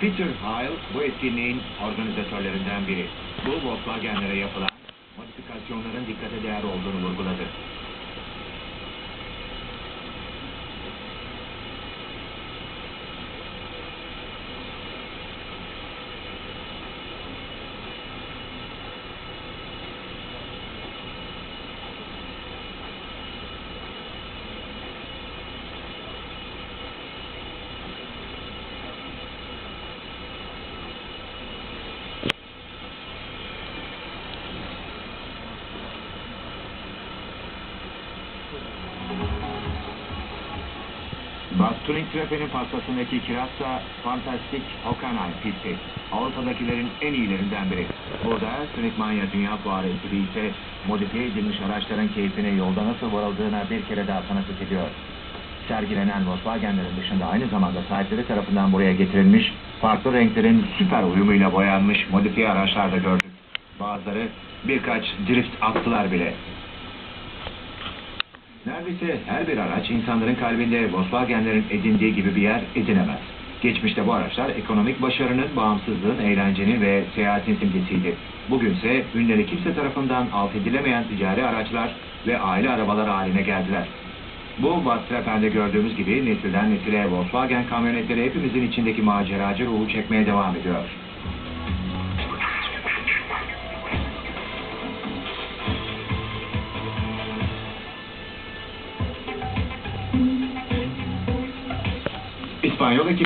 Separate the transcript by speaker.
Speaker 1: Peter Heil bu etkinliğin organizatörlerinden biri. Bu Volkswagen'lere yapılan modifikasyonların dikkate değer olduğunu vurguladı. Basturing Treppe'nin pastasındaki kirazsa fantastik Hockenheim pisti. Avrupa'dakilerin en iyilerinden biri. Burada Tunikmanya Dünya Fuarı ekibi ise modifiye edilmiş araçların keyfine yolda nasıl varıldığına bir kere daha tanıklık ediyor. Sergilenen Volkswagen'lerin dışında aynı zamanda sahipleri tarafından buraya getirilmiş, farklı renklerin süper uyumuyla boyanmış modifiye araçlar da gördük. Bazıları birkaç drift attılar bile. Neredeyse her bir araç insanların kalbinde Volkswagen'lerin edindiği gibi bir yer edinemez. Geçmişte bu araçlar ekonomik başarının, bağımsızlığın, eğlencenin ve seyahatin simgesiydi. Bugünse ünleri kimse tarafından alt edilemeyen ticari araçlar ve aile arabalar haline geldiler. Bu Bastrappen'de gördüğümüz gibi nesilden nesile Volkswagen kamyonetleri hepimizin içindeki maceracı ruhu çekmeye devam ediyor. İspanyol ekibi